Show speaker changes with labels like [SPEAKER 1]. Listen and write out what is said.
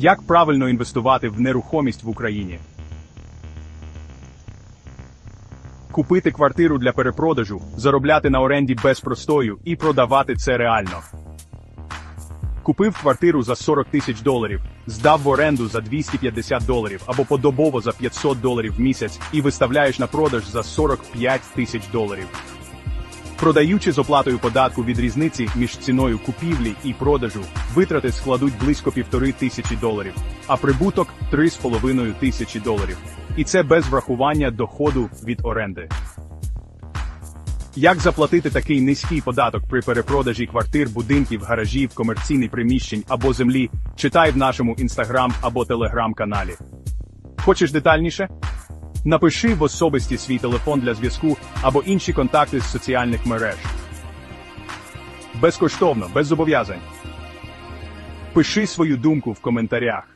[SPEAKER 1] Як правильно інвестувати в нерухомість в Україні? Купити квартиру для перепродажу, заробляти на оренді без простою і продавати це реально. Купив квартиру за 40 тисяч доларів, здав в оренду за 250 доларів або подобово за 500 доларів в місяць і виставляєш на продаж за 45 тисяч доларів. Продаючи з оплатою податку від різниці між ціною купівлі і продажу, витрати складуть близько півтори тисячі доларів, а прибуток 3,5 тисячі доларів. І це без врахування доходу від оренди. Як заплатити такий низький податок при перепродажі квартир, будинків, гаражів, комерційних приміщень або землі, читай в нашому інстаграм або телеграм-каналі. Хочеш детальніше? Напиши в особисті свій телефон для зв'язку або інші контакти з соціальних мереж. Безкоштовно, без зобов'язань. Пиши свою думку в коментарях.